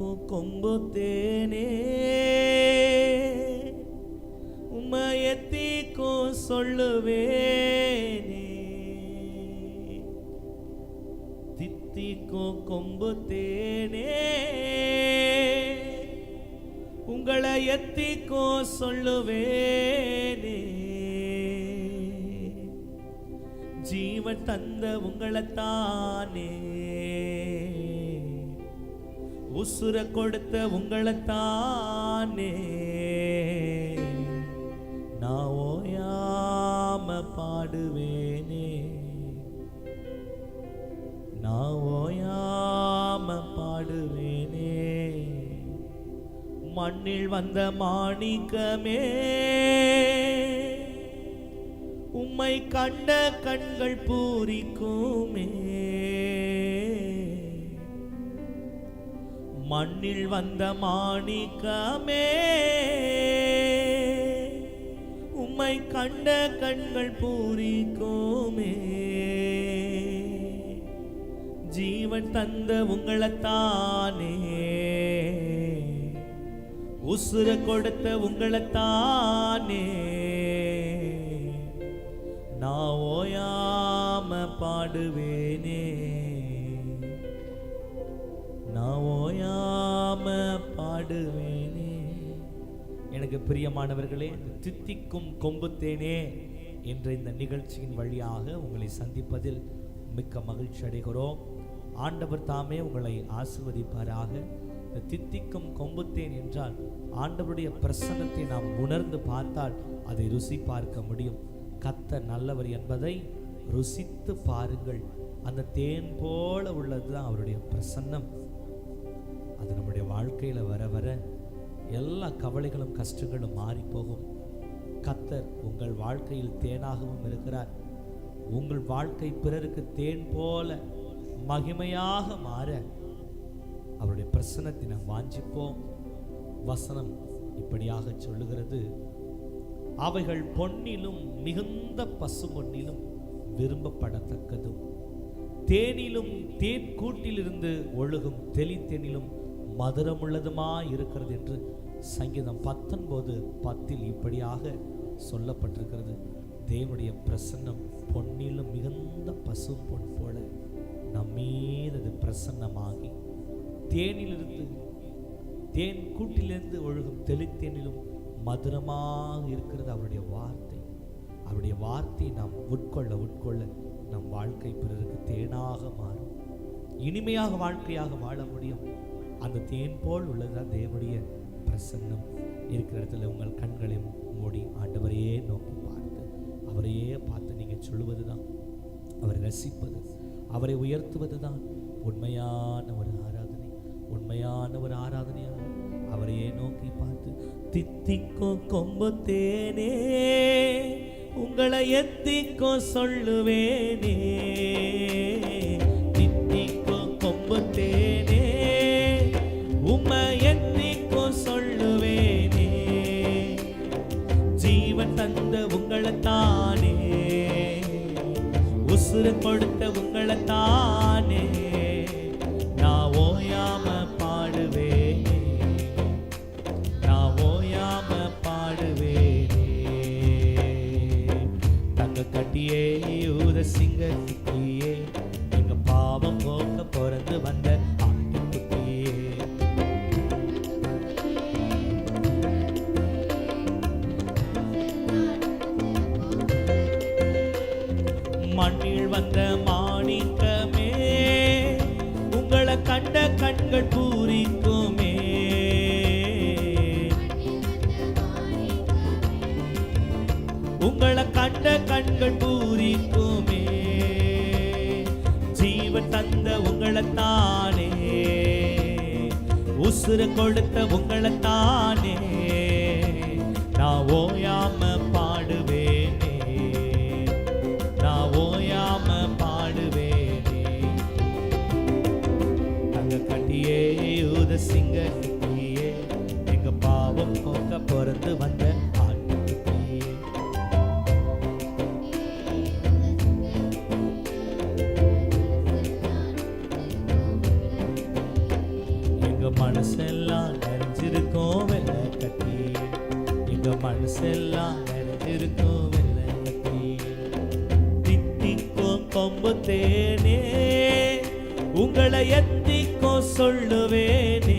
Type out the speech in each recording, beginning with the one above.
தித்திக்கோ கொம்பு தேனே. உமையத்திக்கோ சொல்லுவேனே. தித்திக்கோ கொம்பு தேனே. உங்களை எத்திக்கோ சொல்லுவேனே. ஜீவன் தந்த உங்களைத்தானே உசுர கொடுத்த உங்களைத்தானே. நான் ஓயாம பாடுவேனே. நான் ஓயாம பாடுவேனே. மண்ணில் வந்த மாணிக்கமே. உம்மை கண்ட கண்கள் பூரிக்குமே. மண்ணில் வந்த மாணிக்கமே உம்மை கண்ட கண்கள் பூரிக்கோமே. ஜீவன் தந்த உங்களைத்தானே உசுர கொடுத்த உங்களைத்தானே. நான் ஓயாம பாடுவேனே நான் ஓயாம பாடுவேனே. எனக்கு பிரியமானவர்களே இந்த தித்திக்கும் கொம்புத்தேனே என்ற இந்த நிகழ்ச்சியின் வழியாக உங்களை சந்திப்பதில் மிக்க மகிழ்ச்சி அடைகிறோம். ஆண்டவர் தாமே உங்களை ஆசிர்வதிப்பாராக. இந்த தித்திக்கும் கொம்புத்தேன் என்றால் ஆண்டவருடைய பிரசன்னத்தை நாம் உணர்ந்து பார்த்தால் அதை ருசி பார்க்க முடியும். கத்த நல்லவர் என்பதை ருசித்து பாருங்கள். அந்த தேன் போல உள்ளதுதான் அவருடைய பிரசன்னம். அது நம்முடைய வாழ்க்கையில் வர வர எல்லா கவலைகளும் கஷ்டங்களும் மாறி போகும். கத்தர் உங்கள் வாழ்க்கையில் தேனாகவும் இருக்கிறார். உங்கள் வாழ்க்கை பிறருக்கு தேன் போல மகிமையாக மாற அவருடைய பிரசனத்தை நாம் வாஞ்சிப்போம். வசனம் இப்படியாக சொல்லுகிறது. அவைகள் பொன்னிலும் மிகுந்த பசு பொன்னிலும் விரும்பப்படத்தக்கதும். தேனிலும் தேன்கூட்டிலிருந்து ஒழுகும் தெளித்தேனிலும் மதுரமுள்ளதுமா இருக்கிறது என்று சங்கீதம் பத்தொன்பது பத்தில் இப்படியாக சொல்லப்பட்டிருக்கிறது. தேவனுடைய பிரசன்னம் பொன்னிலும் மிகுந்த பசும் பொன் போல நம்மீது அது பிரசன்னமாகி தேனிலிருந்து தேன் கூட்டிலிருந்து ஒழுகும் தெளித்தேனிலும் மதுரமாக இருக்கிறது அவருடைய வார்த்தை. அவருடைய வார்த்தையை நாம் உட்கொள்ள உட்கொள்ள நம் வாழ்க்கை பிறருக்கு தேனாக மாறும். இனிமையாக வாழ்க்கையாக வாழ முடியும். அந்த தேன் போல் உள்ளதுதான் தேவனுடைய பிரசன்னம். இருக்கிற இடத்துல உங்கள் கண்களை மூடி ஆண்டவரையே நோக்கி பார்த்து அவரையே பார்த்து நீங்கள் சொல்லுவது தான் அவரை ரசிப்பது அவரை உயர்த்துவது தான் உண்மையான ஒரு ஆராதனை உண்மையான ஒரு ஆராதனையாக அவரையே நோக்கி பார்த்து தித்திக்கும் கொம்பு தேனே உங்களை எத்திக்கும் சொல்லுவேனே. உசுறு கொடுத்த உங்களைத்தானே நான் ஓயாம பாடுவேனே. நான் ஓயாம பாடுவேனே. தங்க கட்டியே யூத சிங்கத்துக்கு கண்ட கண்கள் பூரிக்குமே. ஜீவன் தந்த உங்களைத்தானே. உசுர கொடுத்த உங்களைத்தானே. நான் ஓயாம பாடுவேனே. நான் ஓயாம பாடுவேனே. தங்க கட்டியே யூத சிங்க கிட்டியே எங்க பாவம் போக்க பிறந்து வந்த மனசெல்லாம் நிறைஞ்சிருக்கும் தித்திக்கும் கொம்பு தேனே உங்களை எத்திக்கோ சொல்லுவேனே.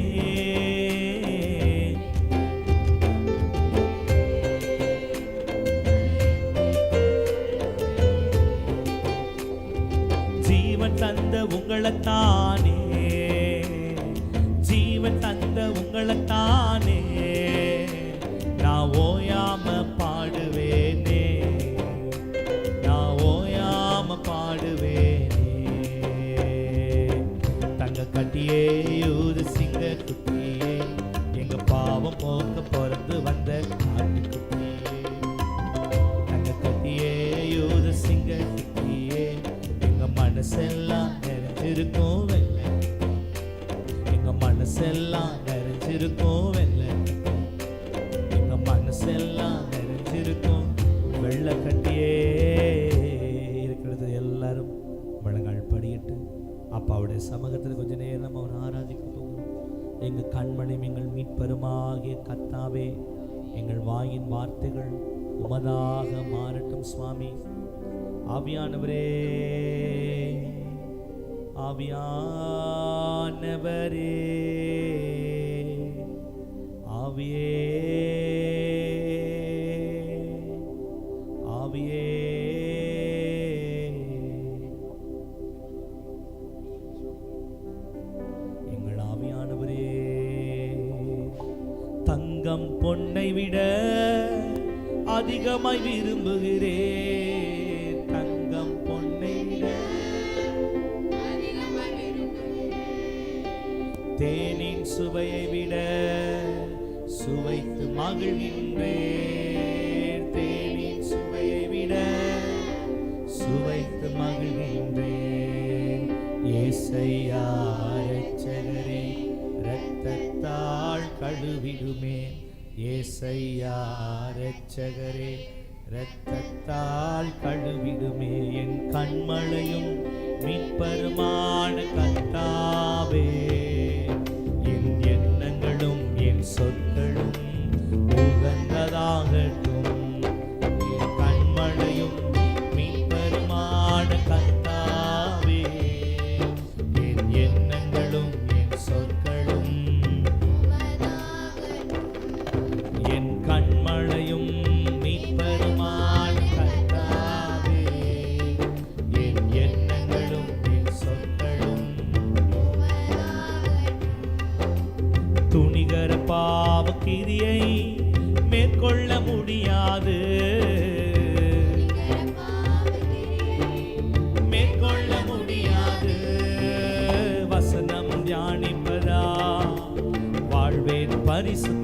ஜீவன் தந்த உங்களை தானே. ஜீவன் தந்த உங்களை தானே. எங்கள் கண்மனை எங்கள் மீட்பருமாகிய கத்தாவே எங்கள் வாயின் வார்த்தைகள் உமதாக மாறட்டும் சுவாமி. ஆவியானவரே ஆவியானவரே ஆவியே பொன்னை விட அதிகமாய் விரும்புகிறேன் தங்கம் பொன்னை விட தேனின் சுவையை விட சுவைத்து மகிழ்கின்றேன். தேனின் சுவையை விட சுவைத்து மகிழ்கின்றேன். ஏசையா ரச்சகரே இரத்தத்தால் கழுவிடுமே. ஏசையா ரட்சகரே இரத்தத்தால் கழுவிடுமே என் கண்மலையும் மீட்பருமா? Paris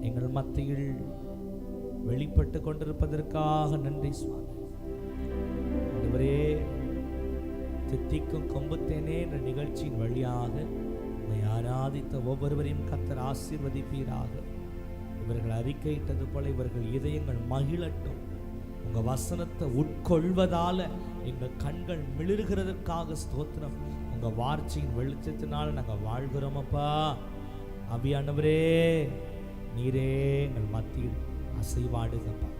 எங்கள் மத்தியில் வெளிப்பட்டு கொண்டிருப்பதற்காக நன்றி சுவாமி. ஆண்டவரே தித்திக்கும் கொம்புத்தேனே என்ற நிகழ்ச்சியின் வழியாக உண்மை ஆராதித்த ஒவ்வொருவரையும் கத்தர் ஆசீர்வதிப்பீராக. இவர்கள் அறிக்கையிட்டது போல இவர்கள் இதயங்கள் மகிழட்டும். உங்கள் வசனத்தை உட்கொள்வதால் எங்கள் கண்கள் மிளிர்கிறதற்காக ஸ்தோத்திரம். உங்கள் வார்த்தையின் வெளிச்சத்தினால் நாங்கள் வாழ்கிறோமப்பா அபியானவரே நீரே எங்கள் மத்தியில் அசைவாடுங்கப்பா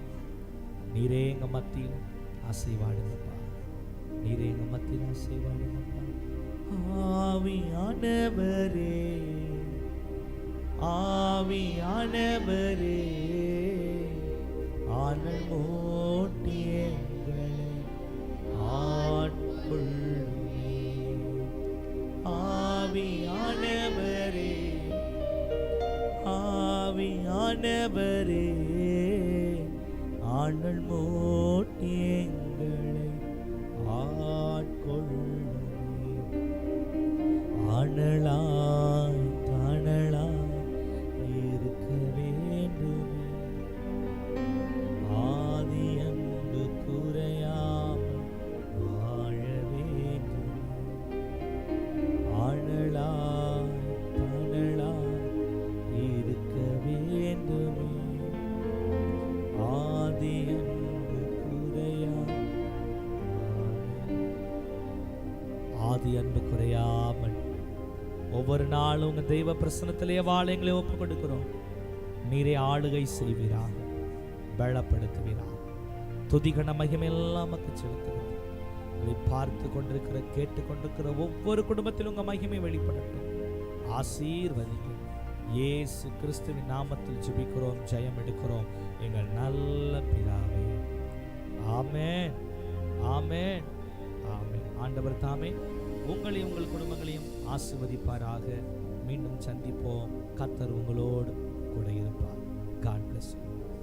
நீரே எங்கள் மத்தியில் அசைவாடுங்கப்பா நீரே எங்கள் மத்தியில் அசைவாடுங்கப்பா ஆவியானவரே ஆவியானவரே ஆனல் பாதி அன்பு குறையாமல் ஒவ்வொரு நாளும் உங்க தெய்வ பிரசனத்திலேயே வாழ எங்களை ஒப்பு கொடுக்கிறோம் நீரே ஆளுகை செய்வீராக பலப்படுத்துவீராக. துதிகன மகிமையெல்லாம் மக்கள் செலுத்துகிறோம். இதை பார்த்து கொண்டிருக்கிற கேட்டு கொண்டிருக்கிற ஒவ்வொரு குடும்பத்திலும் உங்க மகிமை வெளிப்படட்டும். ஆசீர்வதிக்கும். இயேசு கிறிஸ்துவின் நாமத்தில் ஜெபிக்கிறோம் ஜெயம் எடுக்கிறோம். எங்கள் நல்ல பிதாவே. ஆமே ஆமே ஆமே ஆண்டவர் தாமே. உங்களையும் உங்கள் குடும்பங்களையும் ஆசிர்வதிப்பாராக. மீண்டும் சந்திப்போம். கத்தர் உங்களோடு கூட இருப்பார். God bless you